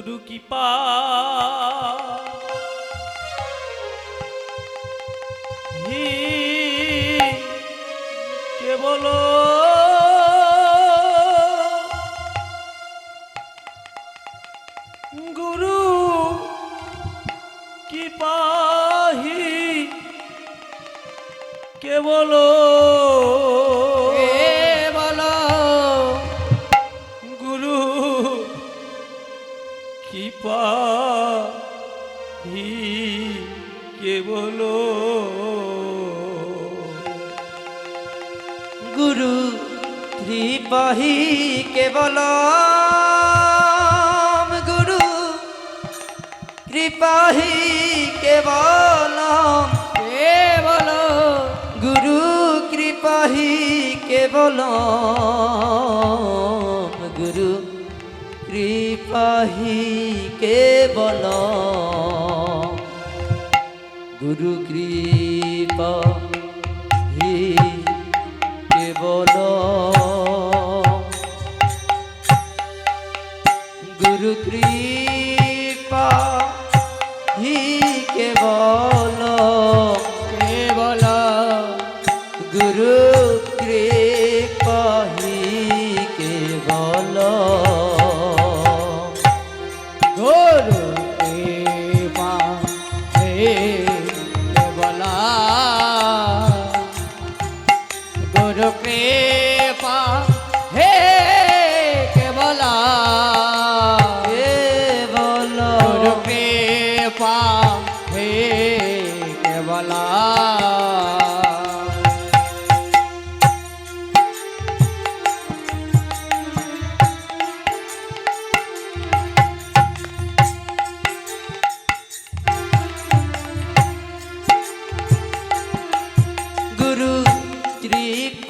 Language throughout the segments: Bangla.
গুরু কৃপা। হি কেবল গুরু কৃপা হি কেবল কৃপা হি কেবল। গুরু ত্রিপাহী কেবল। গুরু কৃপাহী কেবল। কেবল। গুরু কৃপাহী কেবল। কেবল গুরু কৃপা হি কেবল গুরু কৃপা হি কেবল কৃপা হে কেবলা কেবল গুরু কৃপা হে কেবলা গুরু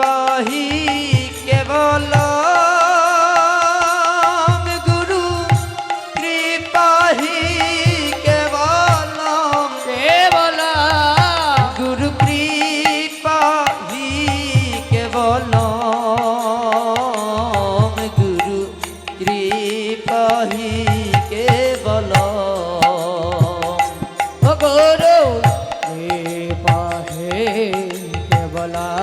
पाही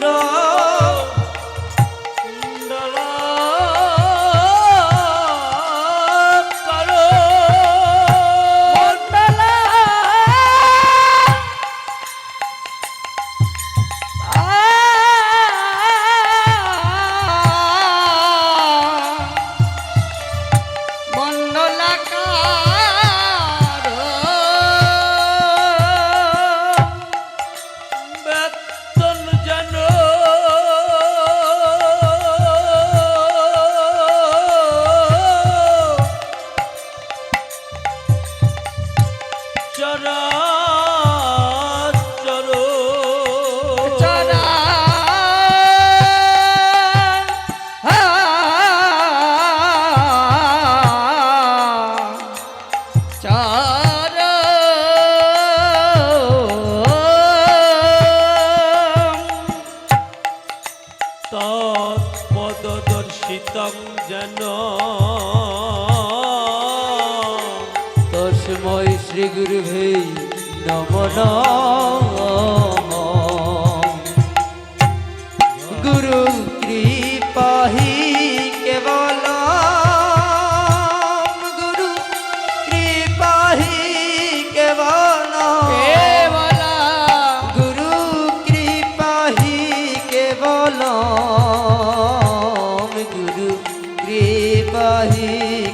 No. যেন। তস্মৈ শ্রী গুরু ভে নম।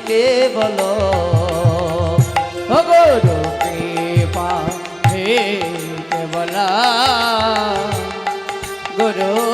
কৃপাহি কেবল গুরু কৃপা হে কেবলা গুরু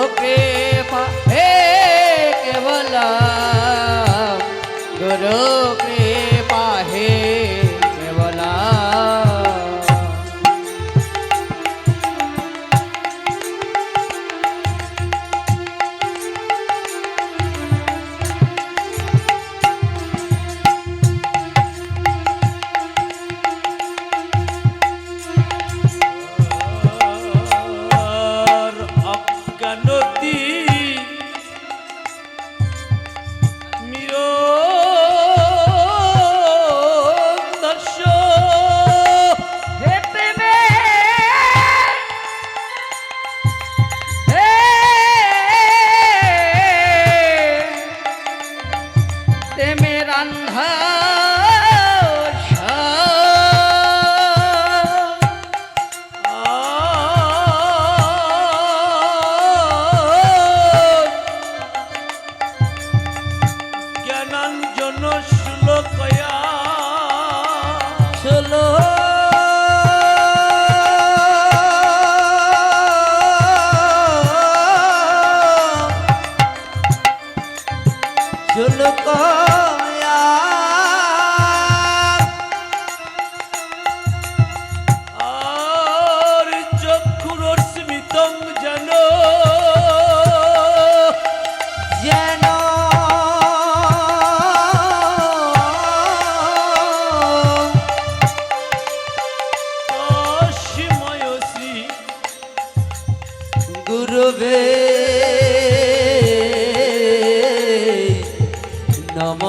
গুরুবে। নম